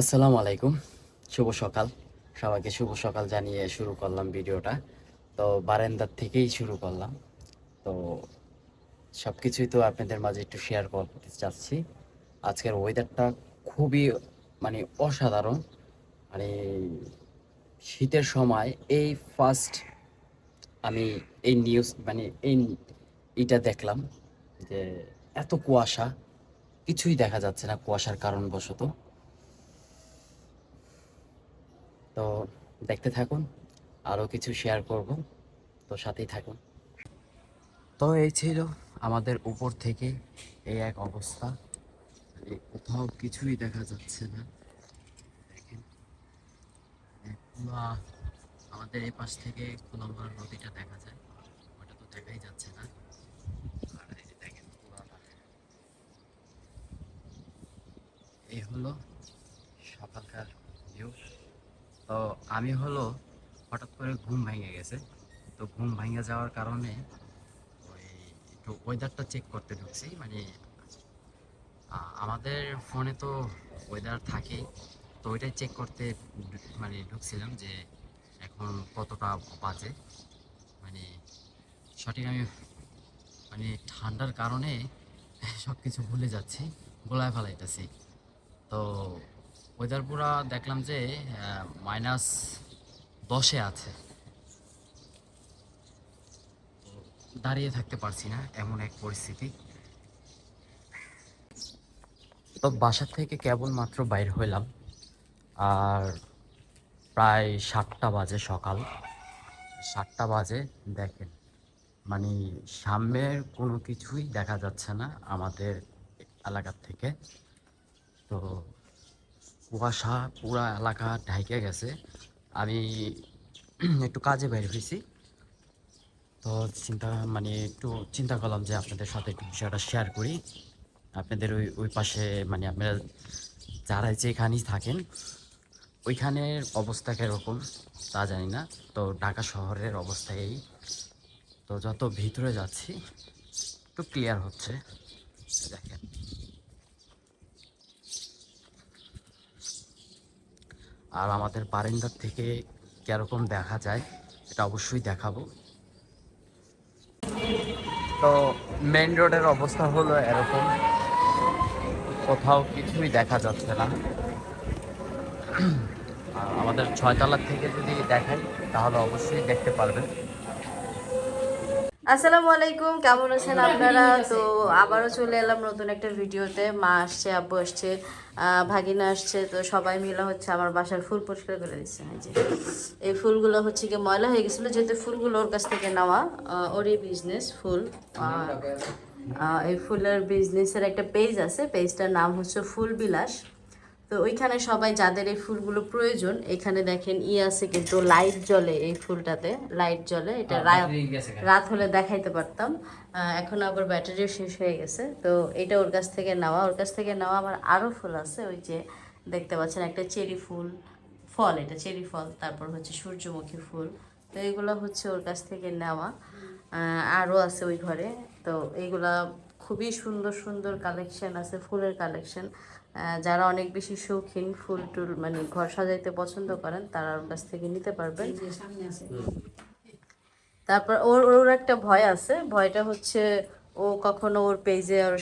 আসসালামু আলাইকুম। শুভ সকাল। সবাইকে শুভ সকাল জানিয়ে শুরু করলাম ভিডিওটা। তো বারান্দার থেকেই শুরু করলাম। তো সব কিছুই তো আপনাদের মাঝে একটু শেয়ার করতে চাচ্ছি। আজকের ওয়েদারটা খুবই মানে অসাধারণ। মানে শীতের সময় এই ফার্স্ট আমি এই নিউজ মানে এই এটা দেখলাম যে এত কুয়াশা। কিছুই দেখা যাচ্ছে না কুয়াশার কারণবশত। তো দেখতে থাকুন আরও কিছু শেয়ার করব, তো সাথেই থাকুন। তো এই ছিল আমাদের উপর থেকে এই এক অবস্থা। কোথাও কিছুই দেখা যাচ্ছে না। আমাদের এই পাশ থেকে কুলাম্বার নদীটা দেখা যায়। ওটা তো দেখাই যাচ্ছে না। এই হলো সকালকার ভিউ তো আমি হলো হঠাৎ করে ঘুম ভেঙে গেছে। তো ঘুম ভেঙে যাওয়ার কারণে ওই একটু ওয়েদারটা চেক করতে ঢুকছি। মানে আমাদের ফোনে তো ওয়েদার থাকেই। তো ওইটাই চেক করতে মানে ঢুকছিলাম যে এখন কতটা বাজে। মানে সঠিক আমি মানে ঠান্ডার কারণে সব কিছু ভুলে যাচ্ছি, গোলায় ফেলাইতেছি। তো ওয়েদার পুরা দেখলাম যে মাইনাস দশে আছে। দাঁড়িয়ে থাকতে পারছি না, এমন এক পরিস্থিতি। তো বাসা থেকে কেবলমাত্র বাইর হইলাম, আর প্রায় সাতটা বাজে সকাল। সাতটা বাজে, দেখেন মানে সামনের কোনো কিছুই দেখা যাচ্ছে না আমাদের এলাকার থেকে। তো কুয়াশা পুরা এলাকা ঢাইকে গেছে। আমি একটু কাজে বের হয়েছি। তো চিন্তা মানে একটু চিন্তা করলাম যে আপনাদের সাথে একটু বিষয়টা শেয়ার করি। আপনাদের ওই ওই পাশে মানে আপনারা যারা যেখানেই থাকেন, ওইখানের অবস্থা কীরকম তা জানি না। তো ঢাকা শহরের অবস্থা এই। তো যত ভিতরে যাচ্ছি, একটু ক্লিয়ার হচ্ছে। দেখেন। আর আমাদের বারান্দার থেকে কীরকম দেখা যায়, এটা অবশ্যই দেখাবো। তো মেন রোডের অবস্থা হলো এরকম। কোথাও কিছুই দেখা যাচ্ছে না। আর আমাদের ছয়তলার থেকে যদি দেখাই, তাহলে অবশ্যই দেখতে পারবেন। আসসালামু আলাইকুম, কেমন আছেন আপনারা? তো আবারও চলে এলাম নতুন একটা ভিডিওতে। মা আসছে, আব্বু আসছে। ভাগিনা আসছে, তো সবাই মিলে হচ্ছে আমার বাসার ফুল পরিষ্কার করে দিচ্ছে। এই যে, এই ফুলগুলো হচ্ছে কি ময়লা হয়ে গেছিল, যেহেতু ফুলগুলো ওর কাছ থেকে নেওয়া ওরই বিজনেস ফুল। এই ফুলের বিজনেসের একটা পেজ আছে পেজটার নাম হচ্ছে ফুল বিলাস তো ওইখানে সবাই যাদের এই ফুলগুলো প্রয়োজন এখানে দেখেন ই আছে কিন্তু লাইট জ্বলে এই ফুলটাতে লাইট জ্বলে এটা রা- রাত হলে দেখাইতে পারতাম। এখন আবার ব্যাটারিও শেষ হয়ে গেছে। তো এটা ওর কাছ থেকে নেওয়া। ওর কাছ থেকে নেওয়া আমার আরও ফুল আছে ওই যে দেখতে পাচ্ছেন একটা চেরি ফুল ফল এটা চেরি ফল তারপর হচ্ছে সূর্যমুখী ফুল। তো এগুলো হচ্ছে ওর কাছ থেকে নেওয়া। আরও আছে ওই ঘরে। তো এইগুলা খুবই সুন্দর সুন্দর কালেকশন আছে ফুলের কালেকশন যারা অনেক বেশি শৌখিন ফুল টুল মানে ঘর সাজাইতে পছন্দ করেন তারা ওর কাছ থেকে নিতে পারবেন। তারপর ওর ওর একটা ভয় আছে। ভয়টা হচ্ছে ও কখনো ওর পেজে ওর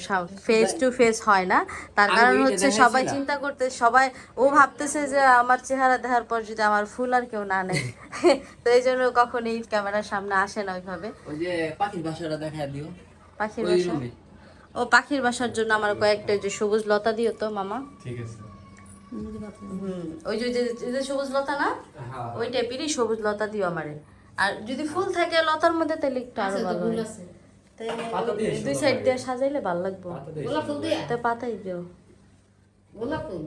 ফেস টু ফেস হয় না। তার কারণ হচ্ছে সবাই চিন্তা করতে সবাই ও ভাবতেছে যে আমার চেহারা দেখার পর যদি আমার ফুল আর কেউ না নেয়। তো এই জন্য কখনো এই ক্যামেরার সামনে আসে না ওইভাবে। ওই যে পাখির বাসাটা দেখা দিও। পাখির বাসা? ও পাখির বাসার জন্য আমার কয়েকটা যে সবুজ লতা দিও তো মামা। ঠিক আছে। ওই যে যে- সবুজ লতা না? হ্যাঁ। ওই টাইপেরই সবুজ লতা দিও আমারে। আর যদি ফুল থাকে লতার মধ্যে তাহলে একটু আরও ভালো পাতা দিয়ে দুই সাইড দিয়ে সাজাইলে ভালো লাগবে। পাতা দিয়ে গোলাপ ফুল দিয়া? তো পাতাই দিও। গোলাপ ফুল?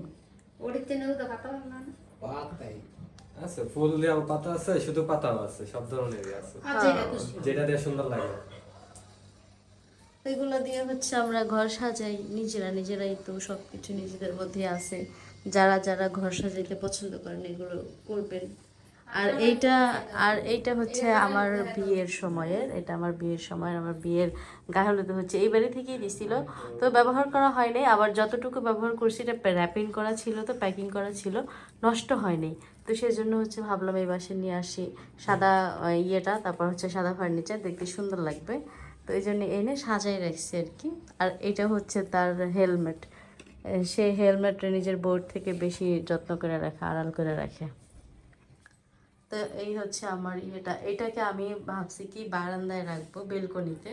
ওড়িতে নেও তো কাটা না? পাতাই। আছে ফুল পাতা আছে শুধু পাতাও আছে সব ধরনেরই আছে। আচ্ছা যেটা দিয়ে সুন্দর লাগে। এগুলো দিয়ে হচ্ছে আমরা ঘর সাজাই। নিজেরা নিজেরাই তো সব কিছু নিজেদের মধ্যে আছে। যারা যারা ঘর সাজাইতে পছন্দ করেন এগুলো করবেন। আর এইটা আর এইটা হচ্ছে আমার বিয়ের সময়ের এটা আমার বিয়ের সময়ের আমার বিয়ের গায়ে হলুদ হচ্ছে। এই বাড়ি থেকেই দিছিল। তো ব্যবহার করা হয়নি। আবার যতটুকু ব্যবহার করছি এটা র্যাপিং করা ছিল তো প্যাকিং করা ছিল নষ্ট হয়নি। তো সেই জন্য হচ্ছে ভাবলাম এই বাসে নিয়ে আসি। সাদা ইয়েটা তারপর হচ্ছে সাদা ফার্নিচার দেখতে সুন্দর লাগবে। তো এই জন্য এনে সাজাই রাখছি আর কি। আর এটা হচ্ছে তার হেলমেট সে হেলমেট নিজের বোর্ড থেকে বেশি যত্ন করে রাখে, আড়াল করে রাখে। তো এই হচ্ছে আমার ইয়েটা। এটাকে আমি ভাবছি কি বারান্দায় রাখব বেলকনিতে।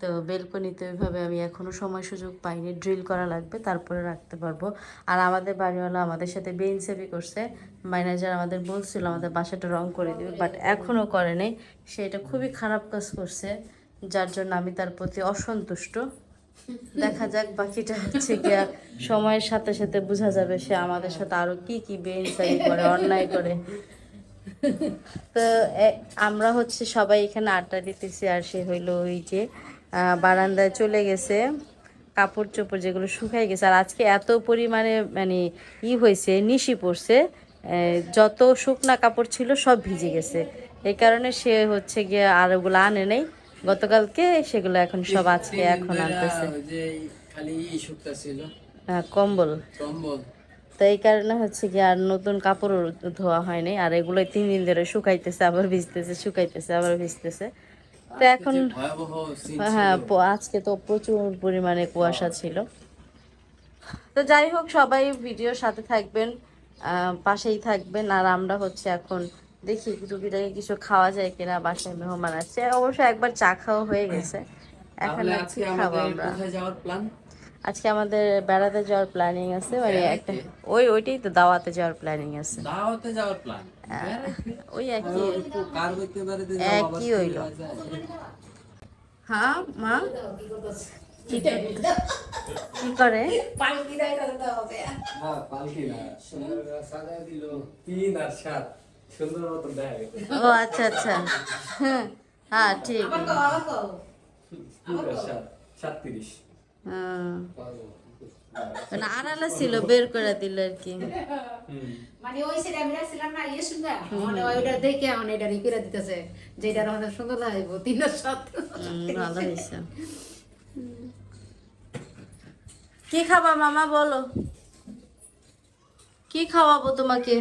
তো বেলকনিতে ওইভাবে আমি এখনও সময় সুযোগ পাইনি। ড্রিল করা লাগবে, তারপরে রাখতে পারব। আর আমাদের বাড়িওয়ালা আমাদের সাথে বেইনসেফি করছে। ম্যানেজার আমাদের বলছিল আমাদের বাসাটা রং করে দিবে বাট এখনও করে নেই। সে এটা খুবই খারাপ কাজ করছে। যার জন্য আমি তার প্রতি অসন্তুষ্ট। দেখা যাক বাকিটা হচ্ছে গিয়া সময়ের সাথে সাথে বোঝা যাবে সে আমাদের সাথে আরও কি কি বেইনসাফি করে, অন্যায় করে। তো আমরা হচ্ছে সবাই এখানে আড্ডা দিতেছি আর সে হইল ওই যে বারান্দায় চলে গেছে কাপড় চোপড় যেগুলো শুকাই গেছে। আর আজকে এত পরিমাণে মানে ই হয়েছে, নিশি পড়ছে যত শুকনা কাপড় ছিল সব ভিজে গেছে। এই কারণে সে হচ্ছে গিয়ে আর ওগুলো আনে নেই। গতকালকে সেগুলো এখন সব আজকে এখন আনতেছে। হ্যাঁ, কম্বল। কম্বল তো এই কারণে হচ্ছে কি আর নতুন কাপড় ধোয়া হয়নি আর এগুলো তিন দিন ধরে শুকাইতেছে আবার ভিজতেছে শুকাইতেছে আবার ভিজতেছে। তো এখন হ্যাঁ আজকে তো প্রচুর পরিমাণে কুয়াশা ছিল। তো যাই হোক সবাই ভিডিওর সাথে থাকবেন পাশেই থাকবেন আর আমরা হচ্ছে এখন দেখি টুকিটাকি কিছু খাওয়া যায় কিনা বাসায় মেহমান আছে। অবশ্য একবার চা খাওয়া হয়ে গেছে। এখন আজকে খাব আমাদের আমরা? কোথায় যাওয়ার প্ল্যান আজকে আমাদের বেড়াতে যাওয়ার প্ল্যানিং আছে মানে একটা ওই ওইটাই তো দাওয়াতে যাওয়ার প্ল্যানিং আছে। দাওয়াতে যাওয়ার প্ল্যান ওই একই কার করতে পারে যে একই হইল। হ্যাঁ মা? কি করে- কি করে? হ্যাঁ পালকি না তিন আর সাত। সুন্দর ও আচ্ছা আচ্ছা। হ্যাঁ হ্যাঁ ঠিক সাতত্রিশ। মানে আড়ালে ছিল বের করে দিল আর কি। মানে ওই সেটা আমি রাখছিলাম না ইয়ে মানে ওইটা দেখে এটা দিতেছে যেটা আমাদের সুন্দর লাগবে তিনের সাথে ভালো হয়েছে। কি খাবা মামা বলো। কি খাওয়াবো তোমাকে?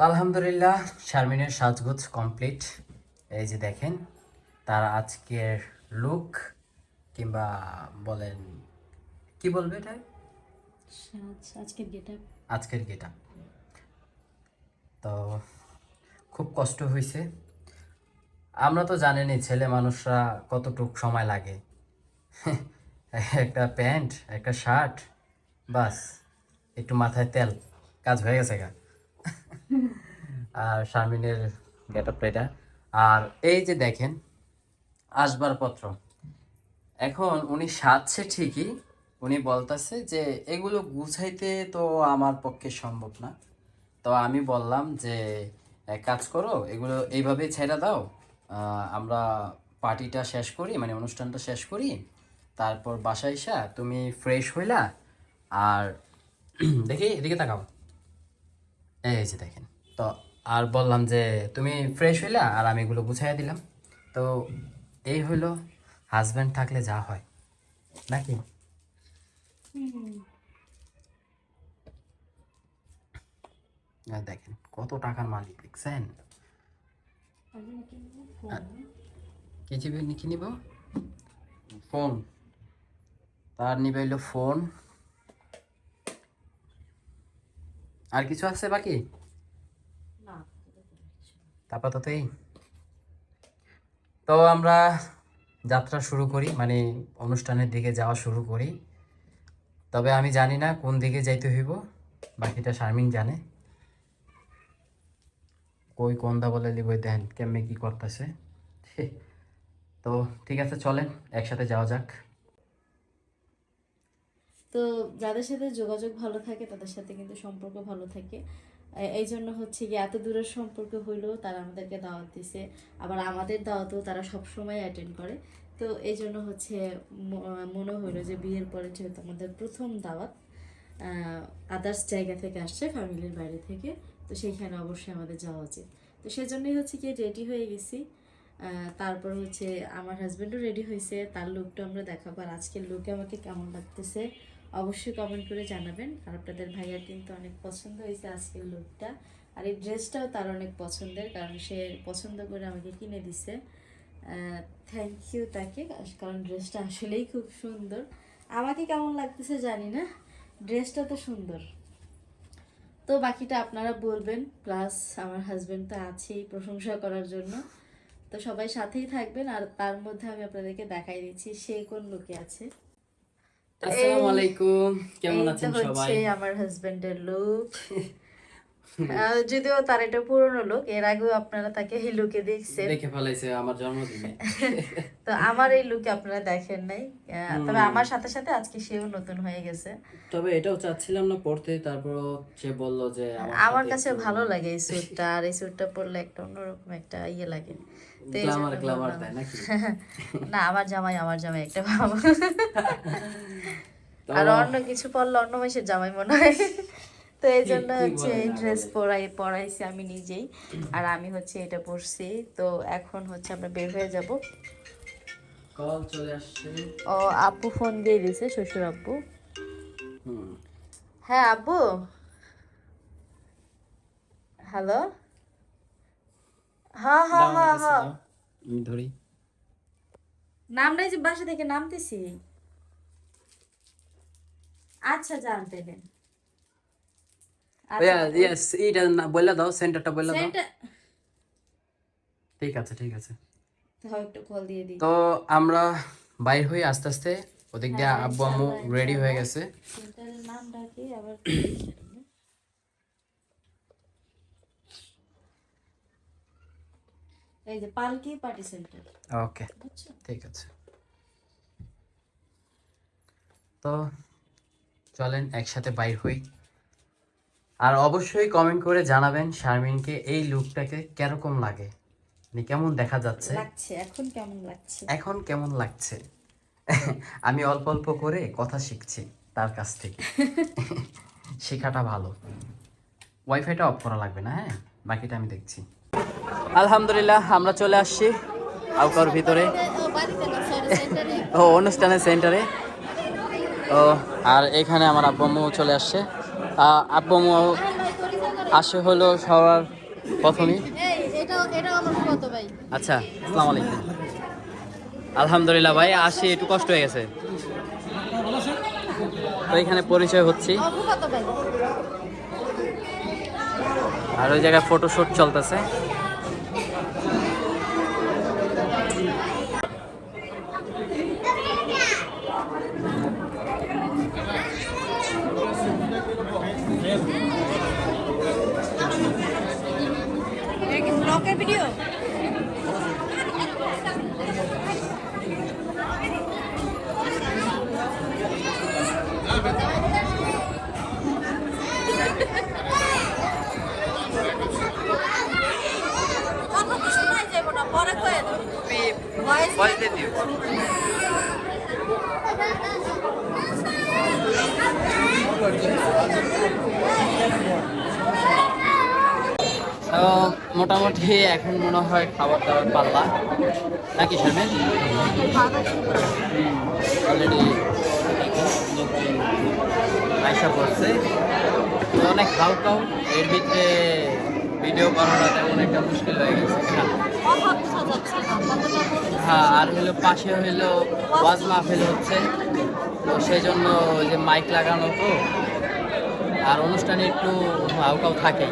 আলহামদুলিল্লাহ শারমিনের সাজগোজ কমপ্লিট এই যে দেখেন তার আজকের লুক কিংবা বলেন কি বলবে এটা? আজকের গেটা আজকের গেটা তো খুব কষ্ট হয়েছে। আমরা তো জানেনই ছেলে মানুষরা কতটুক সময় লাগে। একটা প্যান্ট একটা শার্ট বাস একটু মাথায় তেল কাজ হয়ে গেছে গা। আর শারমিনের গেট আপ এটা। আর এই যে দেখেন, আসবাবপত্র। এখন উনি সাজছে ঠিকই, উনি বলতেছে যে এগুলো গুছাইতে তো আমার পক্ষে সম্ভব না। তো আমি বললাম যে, এক কাজ করো, এগুলো এইভাবেই ছেড়ে দাও আমরা পার্টিটা শেষ করি মানে অনুষ্ঠানটা শেষ করি, তারপর বাসায় তুমি ফ্রেশ হইলা, আর দেখি, এদিকে তাকাও। এই যে দেখেন। তো আর বললাম যে, তুমি ফ্রেশ হইলা? আর আমি এগুলো গুছাইয়া দিলাম। তো এই হইল হাজব্যান্ড থাকলে যা হয়। নাকি? দেখেন, কত টাকার মালিক, দেখছেন? আর কি চিবি নিব? ফোন। তার নিবে ফোন। আর কিছু আছে বাকি? আপাতত এই তো আমরা যাত্রা শুরু করি মানে অনুষ্ঠানের দিকে যাওয়া শুরু করি। তবে আমি জানি না কোন দিকে যাইতে হইব বাকিটা শারমিন জানে। কই কোনদা বলে লিবই দেন কেমনে কি করতেছে। তো ঠিক আছে চলেন একসাথে যাওয়া যাক। তো যাদের সাথে যোগাযোগ ভালো থাকে, তাদের সাথে কিন্তু সম্পর্ক ভালো থাকে। এই জন্য হচ্ছে কি এত দূরের সম্পর্ক হইলেও তারা আমাদেরকে দাওয়াত দিছে। আবার আমাদের দাওয়াতও তারা সব সময় অ্যাটেন্ড করে। তো এই জন্য হচ্ছে মনে হইল যে বিয়ের পরে যেহেতু আমাদের প্রথম দাওয়াত আদার্স জায়গা থেকে আসছে, ফ্যামিলির বাইরে থেকে, তো সেইখানে অবশ্যই আমাদের যাওয়া উচিত। তো সেজন্যই হচ্ছে কি রেডি হয়ে গেছি। তারপর হচ্ছে আমার হাজব্যান্ডও রেডি হয়েছে তার লুকটা আমরা দেখাবো। আর আজকের লুকে আমাকে কেমন লাগতেছে? অবশ্যই কমেন্ট করে জানাবেন। আর আপনাদের ভাইয়ার কিন্তু অনেক পছন্দ হয়েছে আজকের লুকটা আর এই ড্রেসটাও তার অনেক পছন্দের, কারণ সে পছন্দ করে আমাকে কিনে দিছে। থ্যাংক ইউ তাকে, কারণ ড্রেসটা আসলেই খুব সুন্দর। আমাকে কেমন লাগতেছে জানি না ড্রেসটা তো সুন্দর। তো বাকিটা আপনারা বলবেন প্লাস আমার হাজবেন্ড তো আছেই প্রশংসা করার জন্য। তো সবাই সাথেই থাকবেন, আর তার মধ্যে আমি আপনাদেরকে দেখাই দিচ্ছি, সে কোন লোকে আছে। আসসালামু আলাইকুম। কেমন আছেন সবাই? আমার হাজবেন্ডের লুক যদিও তার এটা পুরনো লুক এর আগেও আপনারা তাকে এই লুকে দেখছেন। দেখে ফেলাইছে আমার জন্মদিনে। তো আমার এই লুকে আপনারা দেখেন নাই। তবে আমার সাথে সাথে আজকে সেও নতুন হয়ে গেছে। তবে এটাও চাচ্ছিলাম না পড়তে তারপর সে বলল যে আমার কাছে ভালো লাগে এই স্যুটটা আর এই স্যুটটা পরলে একটা অন্যরকম একটা ইয়ে লাগে। গ্ল্যামার গ্ল্যামার বললাম। নাকি? না আমার জামাই আমার জামাই একটা তো আর অন্য কিছু পরলে অন্য মাসের জামাই মনে হয়। তো এই জন্য হচ্ছে ড্রেস পরাই পরাইছি আমি নিজেই। আর আমি হচ্ছে এটা পরছি। তো এখন হচ্ছে আমরা বের হয়ে যাব। কল চলে আসছে। ও আব্বু ফোন দিয়ে দিছে শ্বশুর আব্বু হ্যাঁ আব্বু হ্যালো? হ্যাঁ হ্যাঁ হ্যাঁ হ্যাঁ। আমি ধরি। নামটাই যে বাসা থেকে নামতেছি? আচ্ছা আচ্ছা, ইয়েস এইটা বলে দাও সেন্টারটা বলে দাও। ঠিক আছে ঠিক আছে। তো আমরা বাইর হয়ে আস্তে আস্তে ওদিক দিয়ে আব্বু আম্মু রেডি হয়ে গেছে। নামটা কি? আবার এই যে পালকি পার্টি সেন্টার। ওকে ঠিক আছে। তো চলেন একসাথে বাইর হই। আর অবশ্যই কমেন্ট করে জানাবেন শারমিনকে এই লুকটাকে কীরকম লাগে। মানে কেমন দেখা যাচ্ছে? লাগছে এখন কেমন লাগছে? এখন কেমন লাগছে? আমি অল্প অল্প করে কথা শিখছি তার কাছ থেকে। শেখাটা ভালো। ওয়াইফাইটা অফ করা লাগবে না হ্যাঁ? বাকিটা আমি দেখছি। আলহামদুলিল্লাহ, আমরা চলে আসছি আউকার ভিতরে। ও, অনুষ্ঠানের সেন্টারে ও, আর এখানে আমার আব্বু চলে আসছে। আব্বু আসে হলো সবার প্রথমেই। আচ্ছা আসসালামু আলাইকুম আলহামদুলিল্লাহ ভাই, আসি, একটু কষ্ট হয়ে গেছে। তো এখানে পরিচয় হচ্ছি। আর ওই জায়গায় ফটোশুট চলতেছে। ভিডিও তো মোটামুটি এখন মনে হয় খাবার দাবার পাল্লা। নাকি শারমিন অলরেডি আয়সা পড়ছে অনেক খাও এর ভিতরে ভিডিও করাটা তেমন একটা মুশকিল হয়ে গেছে। হ্যাঁ আর হলো পাশে হলো ওয়াজ মাহফিল হচ্ছে। তো সেই জন্য ওই যে মাইক লাগানো তো, আর অনুষ্ঠানে একটু হাউকাও থাকে।